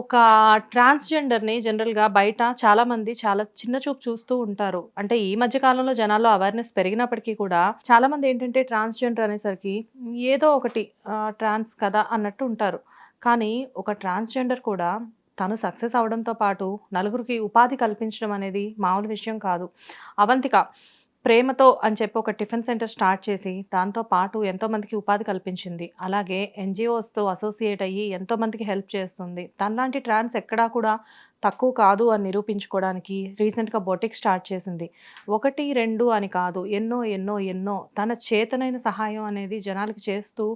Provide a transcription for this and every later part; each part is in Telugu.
ఒక ట్రాన్స్‌జెండర్‌ని జనరల్‌గా బయట చాలామంది చాలా చిన్న చూపు చూస్తూ ఉంటారు. అంటే ఈ మధ్య కాలంలో జనాల్లో అవేర్‌నెస్ పెరిగినప్పటికీ కూడా చాలామంది ఏంటంటే ట్రాన్స్‌జెండర్ అనేసరికి ఏదో ఒకటి ట్రాన్స్ కదా అన్నట్టు ఉంటారు. కానీ ఒక ట్రాన్స్‌జెండర్ కూడా తను సక్సెస్ అవడంతో పాటు నలుగురికి ఉపాధి కల్పించడం అనేది మామూలు విషయం కాదు. అవంతిక ప్రేమతో అని చెప్పి ఒక టిఫిన్ సెంటర్ స్టార్ట్ చేసి దాంతో పాటు ఎంతోమందికి ఉపాధి కల్పించింది. అలాగే ఎన్‌జీఓస్‌తో అసోసియేట్ అయ్యి ఎంతోమందికి హెల్ప్ చేస్తుంది. తనలాంటి ట్రాన్స్ ఎక్కడా కూడా తక్కువ కాదు అని నిరూపించుకోవడానికి రీసెంట్‌గా బొటిక్ స్టార్ట్ చేసింది. 1, 2 అని కాదు ఎన్నో, ఎన్నో, ఎన్నో తన చేతనైన సహాయం అనేది జనాలకి చేస్తూ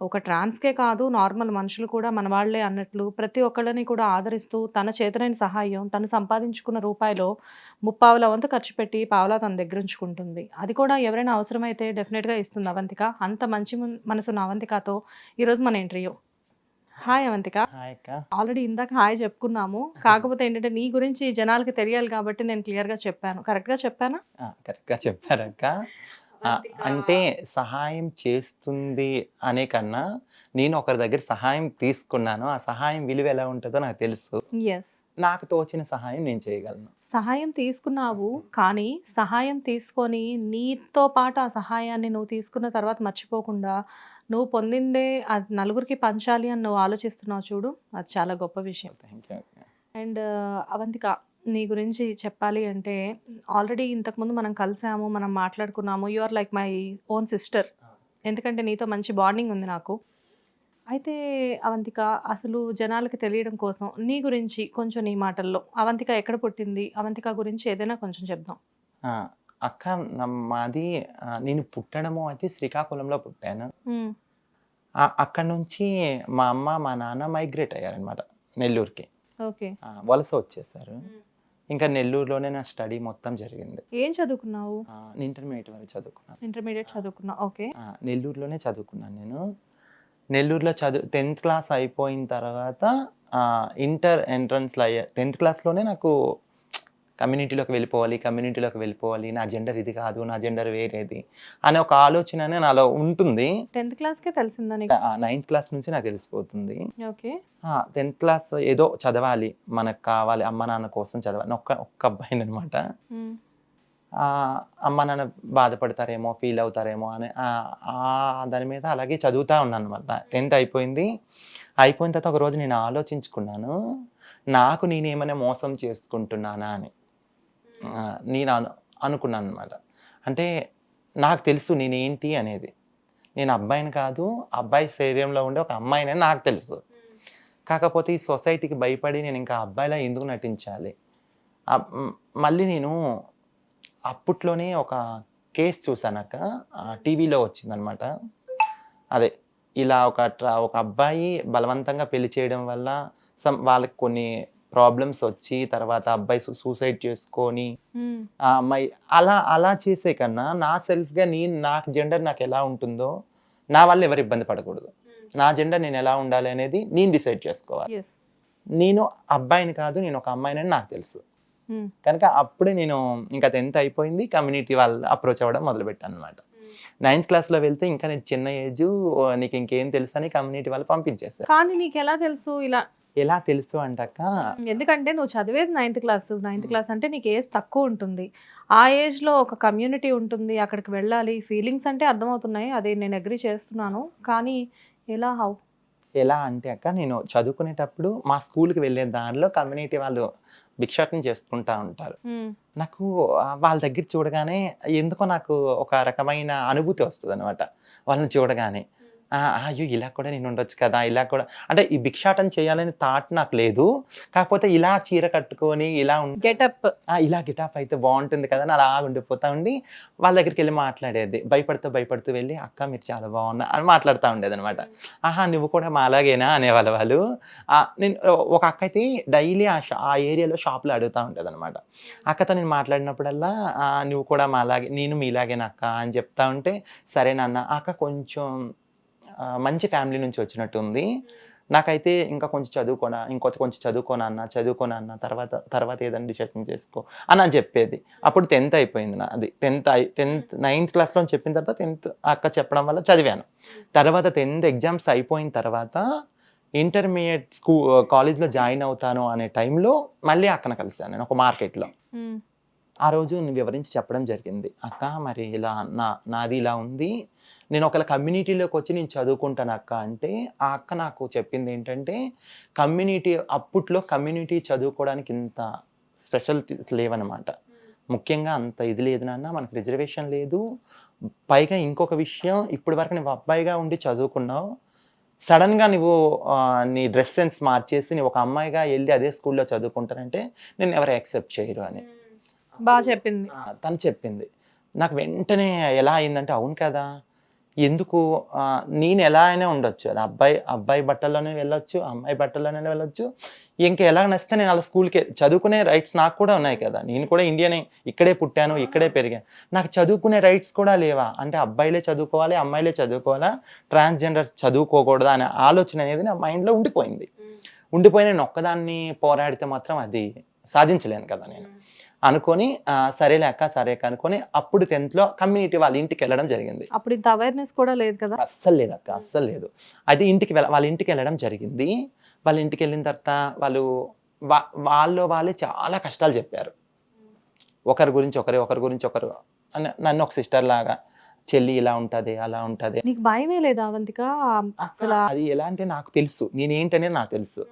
ఒక ట్రాన్స్‌కే కాదు నార్మల్ మనుషులు కూడా మన వాళ్ళే అన్నట్లు ప్రతి ఒక్కళ్ళని కూడా ఆదరిస్తూ తన చేతనైన సహాయం తను సంపాదించుకున్న రూపాయిలో ముప్పావుల వంతు ఖర్చు పెట్టి పావులా తన దగ్గర ఉంచుకుంటుంది. అది కూడా ఎవరైనా అవసరమైతే డెఫినెట్గా ఇస్తుంది అవంతిక. అంత మంచి మనసున్న అవంతికతో ఈరోజు మన ఇంటర్వ్యూ. హాయ్ అవంతిక. హాయ్ అక్క. ఆల్రెడీ ఇందాక హాయ్ చెప్పుకున్నాము. కాకపోతే ఏంటంటే నీ గురించి జనాలకి తెలియాలి కాబట్టి నేను క్లియర్‌గా చెప్పాను. కరెక్ట్‌గా చెప్పానా? ఆ! కరెక్ట్‌గా చెప్పారక్క. అంటే సహాయం చేస్తుంది అనే కన్నా నేను ఒకరి దగ్గర సహాయం తీసుకున్నాను. ఆ సహాయం విలువ ఎలా ఉంటదో నాకు తెలుసు. నాకు తోచిన సహాయం నేను చేయగలను. సహాయం తీసుకున్నావు. కానీ సహాయం తీసుకొని నీతో పాటు ఆ సహాయాన్ని నువ్వు తీసుకున్న తర్వాత మర్చిపోకుండా నువ్వు పొందిందే అది నలుగురికి పంచాలి అని నువ్వు ఆలోచిస్తున్నావు చూడు. అది చాలా గొప్ప విషయం. అండ్ అవంతిక నీ గురించి చెప్పాలి అంటే ఆల్రెడీ ఇంతకుముందు మనం కలిసాము. మనం మాట్లాడుకున్నాము. You are like my own sister. ఎందుకంటే నీతో మంచి బాండింగ్ ఉంది నాకు. అయితే అవంతిక అసలు జనాలకి తెలియడం కోసం నీ గురించి కొంచెం నీ మాటల్లో అవంతిక ఎక్కడ పుట్టింది? అవంతిక గురించి ఏదైనా కొంచెం చెప్దాం. అక్క మాది నేను పుట్టడము అయితే శ్రీకాకుళంలో పుట్టాను. అక్కడి నుంచి మా అమ్మ, మా నాన్న మైగ్రేట్ అయ్యారనమాట నెల్లూరుకి. వలస వచ్చేసారు. ఇంకా నెల్లూరులోనే నా స్టడీ మొత్తం జరిగింది. ఏం చదువుకున్నావు? ఇంటర్మీడియేట్ వరకు చదువుకున్నాను. ఇంటర్మీడియేట్ చదువుకున్నావు. ఓకే. నెల్లూరులోనే చదువుకున్నాను నేను. నెల్లూరులో చదువు 10థ్ క్లాస్ అయిపోయిన తర్వాత ఇంటర్ ఎంట్రన్స్‌లో అయ్యా 10థ్ క్లాస్‌లోనే నాకు కమ్యూనిటీలోకి వెళ్ళిపోవాలి, కమ్యూనిటీలోకి వెళ్ళిపోవాలి. నా జెండర్ ఇది కాదు. నా జెండర్ వేరేది అనే ఒక ఆలోచన నాలో ఉంటుంది. 10థ్ క్లాస్‌కే తెలిసిందా నీకు? ఆ! 9థ్ క్లాస్ నుంచి నాకు తెలిసిపోతుంది. ఓకే. 10థ్ క్లాస్ ఏదో చదవాలి. మనకు కావాలి. అమ్మ, నాన్న కోసం చదవాలి. ఒక్క ఒక్క అబ్బాయిననమాట. హ్మ్. ఆహ్, అమ్మ, నాన్న బాధపడతారేమో, ఫీల్ అవుతారేమో అని దాని మీద అలాగే చదువుతా ఉన్నాననమాట. 10థ్ అయిపోయింది. అయిపోయిన తర్వాత ఒకరోజు నేను ఆలోచించుకున్నాను. నాకు నేనేమైనా మోసం చేసుకుంటున్నానా అని. నేను అను అనుకున్నాననమాట. అంటే నాకు తెలుసు నేనేంటి అనేది. నేను అబ్బాయిని కాదు. అబ్బాయి శరీరంలో ఉండే ఒక అమ్మాయినని నాకు తెలుసు. కాకపోతే ఈ సొసైటీకి భయపడి నేను ఇంకా అబ్బాయిలా ఎందుకు నటించాలి? మళ్ళీ నేను అప్పట్లోనే ఒక కేస్ చూసానక్క. టీవీలో వచ్చిందనమాట. అదే ఇలా ఒక ఒక అబ్బాయి బలవంతంగా పెళ్ళి చేయడం వల్ల సమ్ వాళ్ళకి కొన్ని ప్రాబ్లమ్స్ వచ్చి తర్వాత అబ్బాయి సూసైడ్ చేసుకొని. ఆ అమ్మాయి అలా అలా చేసే కన్నా నా సెల్ఫ్‌గా నేను నాకు జెండర్ నాకు ఎలా ఉంటుందో నా వల్ల ఎవరు ఇబ్బంది పడకూడదు. నా జెండర్ నేను ఎలా ఉండాలి అనేది నేను డిసైడ్ చేసుకోవాలి. నేను అబ్బాయిని కాదు. నేను ఒక అమ్మాయినని నాకు తెలుసు. కనుక అప్పుడే నేను ఇంకా 10థ్ అయిపోయింది. కమ్యూనిటీ వాళ్ళు అప్రోచ్ అవ్వడం మొదలుపెట్టాననమాట. హ్మ్. 9థ్ క్లాస్‌లో వెళ్తే ఇంకా నేను చిన్న ఏజు నీకు ఇంకేం తెలుసని కమ్యూనిటీ వాళ్ళు పంపించేసారు. కానీ నీకెలా తెలుసు ఇలా? ఎలా తెలుసు అంటే అక్క ఎందుకంటే నువ్వు చదివేది నైన్త్ క్లాస్. నైన్త్ క్లాస్ అంటే నీకు ఏజ్ తక్కువ ఉంటుంది. ఆ ఏజ్‌లో ఒక కమ్యూనిటీ ఉంటుంది. అక్కడికి వెళ్ళాలి. ఫీలింగ్స్ అంటే అర్థమవుతున్నాయి. అది నేను అగ్రీ చేస్తున్నాను. కానీ ఎలా? హౌ? ఎలా అంటే అక్క నేను చదువుకునేటప్పుడు మా స్కూల్‌కి వెళ్ళే దారిలో కమ్యూనిటీ వాళ్ళు భిక్షాటన చేసుకుంటా ఉంటారు. నాకు వాళ్ళ దగ్గర చూడగానే ఎందుకో నాకు ఒక రకమైన అనుభూతి వస్తదనమాట. వాళ్ళని చూడగానే. అయ్యో! ఇలా కూడా నేను ఉండొచ్చు కదా! ఇలా కూడా అంటే ఈ భిక్షాటన చేయాలనే థాట్ నాకు లేదు. కాకపోతే ఇలా చీర కట్టుకొని ఇలా గెటప్. ఇలా గెటప్ అయితే బావుంటుంది కదా! అని అలా ఉండిపోతా ఉండి వాళ్ళ దగ్గరికెళ్ళి మాట్లాడేది. భయపడుతూ, భయపడుతూ వెళ్ళి అక్క మీరు చాలా బాగున్నారు అని మాట్లాడుతా ఉండేదనమాట. ఆహా! నువ్వు కూడా మాలాగేనా అనేవాళ్ళు వాళ్ళు. నేను ఒక అక్క అయితే డైలీ ఆ షా ఆ ఏరియాలో షాప్‌లో అడుగుతా ఉండేదనమాట. అక్కతో నేను మాట్లాడినప్పుడల్లా నువ్వు కూడా మాలాగే నేను మీలాగేనా అక్క అని చెప్తా ఉంటే సరే నాన్న అక్క కొంచెం మంచి ఫ్యామిలీ నుంచి వచ్చినట్టుంది. నాకైతే ఇంకా కొంచెం చదువుకోనా ఇంకొంచెం కొంచెం చదువుకో నాన్న, చదువుకో నాన్న తర్వాత తర్వాత ఏదైనా డిసిషన్ చేసుకో అని అని చెప్పేది. అప్పుడు 10థ్ అయిపోయింది నాది. 10థ్ అయి 10థ్ 9థ్ క్లాస్‌లో చెప్పిన తర్వాత 10థ్ అక్క చెప్పడం వల్ల చదివాను. తర్వాత 10థ్ ఎగ్జామ్స్ అయిపోయిన తర్వాత ఇంటర్మీడియట్ స్కూ కాలేజ్లో జాయిన్ అవుతాను అనే టైంలో మళ్ళీ అక్కన కలిసాను నేను ఒక మార్కెట్లో. ఆ రోజు వివరించి చెప్పడం జరిగింది అక్క మరి ఇలా నా నాది ఇలా ఉంది నేను ఒకవేళ కమ్యూనిటీలోకి వచ్చి నేను చదువుకుంటాను అక్క అంటే ఆ అక్క నాకు చెప్పింది ఏంటంటే కమ్యూనిటీ అప్పట్లో కమ్యూనిటీ చదువుకోవడానికి ఇంత స్పెషల్ లేవన్నమాట ముఖ్యంగా అంత ఇది లేదు నాన్న మనకు రిజర్వేషన్ లేదు. పైగా ఇంకొక విషయం ఇప్పటి వరకు నువ్వు అబ్బాయిగా ఉండి చదువుకున్నావు. సడన్గా నువ్వు నీ డ్రెస్ సెన్స్ మార్చేసి నువ్వు ఒక అమ్మాయిగా వెళ్ళి అదే స్కూల్లో చదువుకుంటానంటే నేను ఎవరు యాక్సెప్ట్ చేయరు అని. బాగా చెప్పింది. తను చెప్పింది. నాకు వెంటనే ఎలా అయిందంటే అవును కదా ఎందుకు? నేను ఎలా అయినా ఉండొచ్చు. అది అబ్బాయి అబ్బాయి బట్టల్లోనే వెళ్ళొచ్చు అమ్మాయి బట్టల్లోనే వెళ్ళొచ్చు. ఇంకా ఎలా నచ్చితే నేను అలా స్కూల్కి చదువుకునే రైట్స్ నాకు కూడా ఉన్నాయి కదా. నేను కూడా ఇండియనే ఇక్కడే పుట్టాను ఇక్కడే పెరిగాను. నాకు చదువుకునే రైట్స్ కూడా లేవా? అంటే అబ్బాయిలే చదువుకోవాలి అమ్మాయిలే చదువుకోవాలా? ట్రాన్స్జెండర్ చదువుకోకూడదా అనే ఆలోచన అనేది నా మైండ్లో ఉండిపోయింది. ఉండిపోయి నేను ఒక్కదాన్ని పోరాడితే మాత్రం అది సాధించలేను కదా నేను. అనుకొని సరేలే అక్క సరే అక్క అనుకొని అప్పుడు టెన్త్లో కమ్యూనిటీ వాళ్ళ ఇంటికి వెళ్ళడం జరిగింది. అప్పుడు ఇంత అవేర్నెస్ కూడా లేదు కదా? అస్సలు లేదు అక్క అస్సలు లేదు. అయితే ఇంటికి వెళ్ళ వాళ్ళ ఇంటికి వెళ్ళడం జరిగింది. వాళ్ళ ఇంటికి వెళ్ళిన తర్వాత వాళ్ళు వా వాళ్ళు వాళ్ళే చాలా కష్టాలు చెప్పారు. ఒకరి గురించి ఒకరు ఒకరి గురించి ఒకరు. నన్ను ఒక సిస్టర్ లాగా చెల్లి ఇలా ఉంటుంది అలా ఉంటుంది. నీకు భయమే లేదా అవంతిక? అసలు అది ఎలా అంటే నాకు తెలుసు. నేనేంటనేది నాకు తెలుసు.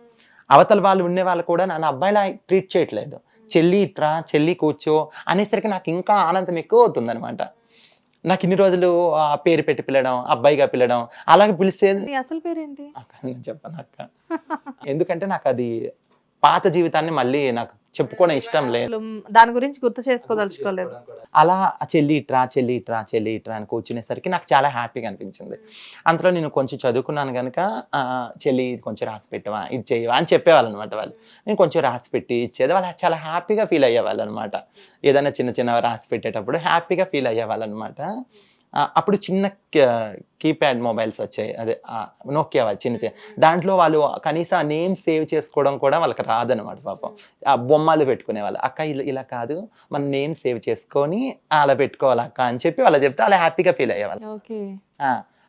అవతల వాళ్ళు ఉండే వాళ్ళు కూడా నన్ను అబ్బాయిలా ట్రీట్ చేయట్లేదు. చెల్లి ఇట్రా చెల్లి కూర్చో అనేసరికి నాకు ఇంకా ఆనందం ఎక్కువ అవుతుంది అనమాట నాకు ఇన్ని రోజులు ఆ పేరు పెట్టి పిల్లడం అబ్బాయిగా పిల్లడం అలాగే పిలిచేది నీ అసలు పేరేంటి? అక్క నేను చెప్పను అక్క. ఎందుకంటే నాకు అది పాత జీవితాన్ని మళ్ళీ నాకు చెప్పుకోవడం ఇష్టం లేదు. దాని గురించి గుర్తు చేసుకోదలుచుకోలేదు. అలా చెల్లి ఇట్రా చెల్లి ఇట్రా చెల్లి ఇట్రా అని కూర్చునేసరికి నాకు చాలా హ్యాపీగా అనిపించింది. అంతలో నేను కొంచెం చదువుకున్నాను కనుక చెల్లి ఇది కొంచెం రాసి పెట్టవా ఇది చేయవా అని చెప్పేవాళ్ళు అనమాట వాళ్ళు. నేను కొంచెం రాసి పెట్టి ఇచ్చేది. వాళ్ళు చాలా హ్యాపీగా ఫీల్ అయ్యేవాళ్ళు అనమాట ఏదైనా చిన్న చిన్న రాసి పెట్టేటప్పుడు హ్యాపీగా ఫీల్ అయ్యేవాళ్ళు అనమాట అప్పుడు చిన్న కీప్యాడ్ మొబైల్స్ వచ్చాయి. అదే నోకియా చిన్న చిన్న. దాంట్లో వాళ్ళు కనీసం ఆ నేమ్ సేవ్ చేసుకోవడం కూడా వాళ్ళకి రాదనమాట పాపం. ఆ బొమ్మలు పెట్టుకునే వాళ్ళు. అక్క ఇలా ఇలా కాదు. మన నేమ్ సేవ్ చేసుకొని అలా పెట్టుకోవాలి అక్క అని చెప్పి వాళ్ళ చెప్తే అలా హ్యాపీగా ఫీల్ అయ్యేవాళ్ళు.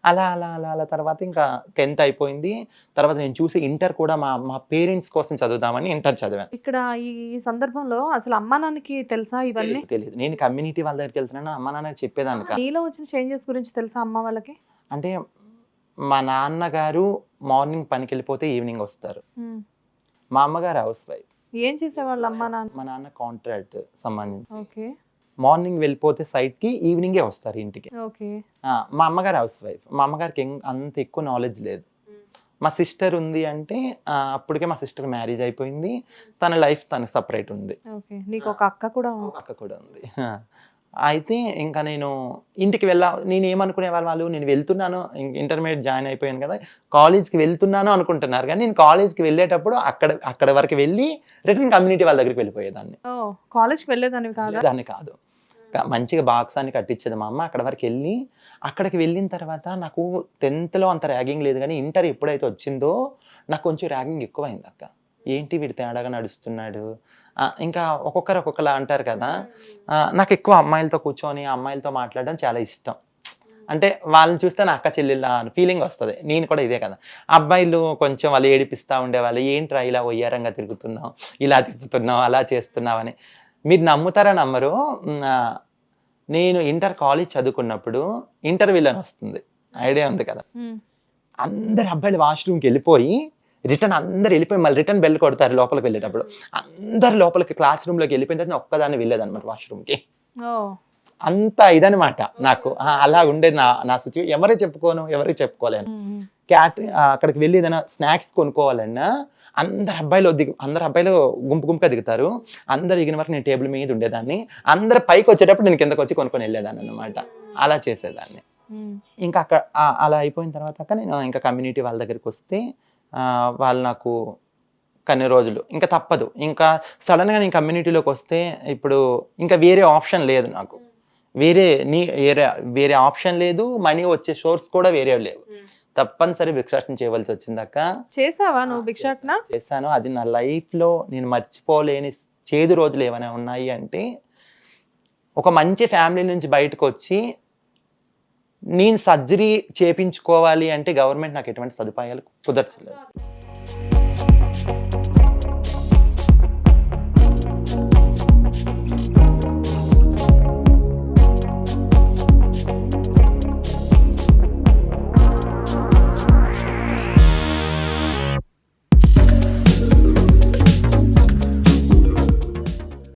అలా అలా అలా అలా తర్వాత ఇంకా టెన్త్ అయిపోయింది. తర్వాత నేను చూసి ఇంటర్ కూడా మా మా పేరెంట్స్ కోసం చదువుదామని ఇంటర్ చదివాను. ఇక్కడ ఈ సందర్భంలో అసలు అమ్మా నాన్నకి తెలుసా ఇవన్నీ? తెలియదు నేను కమ్యూనిటీ వాళ్ళ దగ్గరికి వెళ్తున్నాను అమ్మ నాన్న చెప్పేదాన్ని నీలో వచ్చిన చేంజెస్ గురించి తెలుసా అమ్మ వాళ్ళకి? అంటే మా నాన్నగారు మార్నింగ్ పనికి వెళ్ళిపోతే ఈవినింగ్ వస్తారు. మా అమ్మగారు హౌస్ వైఫ్. ఏం చేసేవాళ్ళు అమ్మా నాన్న? మా నాన్న కాంట్రాక్ట్ సంబంధించి. ఓకే. మార్నింగ్ వెళ్ళిపోతే సైట్కి ఈవినింగే వస్తారు ఇంటికి. మా అమ్మగారు హౌస్ వైఫ్. మా అమ్మగారికి అంత ఎక్కువ నాలెడ్జ్ లేదు. మా సిస్టర్ ఉంది అంటే అప్పటికే మా సిస్టర్ మ్యారేజ్ అయిపోయింది. తన లైఫ్ తనకు సపరేట్ ఉంది. ఓకే. నీకు ఒక అక్క కూడా అక్క కూడా ఉంది. అయితే ఇంకా నేను ఇంటికి వెళ్ళా నేను ఏమనుకునే వాళ్ళు వాళ్ళు నేను వెళ్తున్నాను ఇంటర్మీడియట్ జాయిన్ అయిపోయాను కదా కాలేజ్కి వెళ్తున్నాను అనుకుంటున్నారు. కానీ నేను కాలేజ్కి వెళ్ళేటప్పుడు అక్కడ అక్కడ వరకు వెళ్ళి రిటర్న్ కమ్యూనిటీ వాళ్ళ దగ్గరికి వెళ్ళిపోయేదాన్ని. కాలేజ్కి వెళ్ళేదానివి కాదా. దాన్ని కాదు. మంచిగా బాక్స్ అని కట్టించేది మా అమ్మ. అక్కడ వరకు వెళ్ళి అక్కడికి వెళ్ళిన తర్వాత నాకు టెన్త్లో అంత ర్యాగింగ్ లేదు కానీ ఇంటర్ ఎప్పుడైతే వచ్చిందో నాకు కొంచెం ర్యాగింగ్ ఎక్కువైంది అక్క. ఏంటి వీడు తేడాగా నడుస్తున్నాడు? ఇంకా ఒక్కొక్కరు ఒక్కొక్కలా అంటారు కదా. నాకు ఎక్కువ అమ్మాయిలతో కూర్చొని అమ్మాయిలతో మాట్లాడడం చాలా ఇష్టం. అంటే వాళ్ళని చూస్తే నా అక్క చెల్లెళ్ళ ఫీలింగ్ వస్తుంది. నేను కూడా ఇదే కదా. అబ్బాయిలు కొంచెం వాళ్ళు ఏడిపిస్తూ ఉండేవాళ్ళు. ఏంట్రా ఇలా ఒయ్యారంగా తిరుగుతున్నావు? ఇలా తిప్పుతున్నావు? అలా చేస్తున్నావు అని. మీరు నమ్ముతారా నమ్మరు? నేను ఇంటర్ కాలేజ్ చదువుకున్నప్పుడు ఇంటర్వ్యూలో వస్తుంది. ఐడియా ఉంది కదా. అందరు అబ్బాయిలు వాష్రూమ్కి వెళ్ళిపోయి రిటర్న్ అందరు వెళ్ళిపోయి మళ్ళీ రిటర్న్ బెల్ కొడతారు లోపలికి వెళ్ళేటప్పుడు. అందరు లోపలికి క్లాస్ రూమ్లోకి వెళ్ళిపోయిన తర్వాత నేను ఒక్కదాన్ని వెళ్ళేదన్నమాట వాష్రూమ్కి. అంత ఇదనమాట నాకు. అలా ఉండేది నా నా సిచ్యువేషన్ ఎవరికి చెప్పుకోను ఎవరికి చెప్పుకోలేను. ఉమ్, ఉమ్. క్యాట్ అక్కడికి వెళ్ళి ఏదైనా స్నాక్స్ కొనుక్కోవాలన్నా అందరు అబ్బాయిలు దిగు అందరు అబ్బాయిలు గుంపు గుంపుగా దిగుతారు. అందరు దిగిన వరకు నేను టేబుల్ మీద ఉండేదాన్ని. అందరు పైకి వచ్చేటప్పుడు నేను కిందకు వచ్చి కొనుక్కొని వెళ్ళేదాన్ని అనమాట అలా చేసేదాన్ని. ఇంకా అక్కడ అలా అయిపోయిన తర్వాత నేను ఇంకా కమ్యూనిటీ వాళ్ళ దగ్గరికి వస్తే వాళ్ళు నాకు కొన్ని రోజులు. ఇంకా తప్పదు. ఇంకా సడన్గా నేను కమ్యూనిటీలోకి వస్తే ఇప్పుడు ఇంకా వేరే ఆప్షన్ లేదు నాకు. వేరే నీ వేరే వేరే ఆప్షన్ లేదు మనీ వచ్చే సోర్స్ కూడా వేరే లేవు. తప్పనిసరి భిక్షాటన చేయవలసి వచ్చింది అక్క. చేసావా నువ్వు భిక్షాటన? చేస్తాను అది నా లైఫ్లో నేను మర్చిపోలేని చేదు రోజులు ఏమైనా ఉన్నాయి అంటే ఒక మంచి ఫ్యామిలీ నుంచి బయటకు వచ్చి నేను సర్జరీ చేపించుకోవాలి అంటే గవర్నమెంట్ నాకు ఎటువంటి సదుపాయాలు కుదర్చలేదు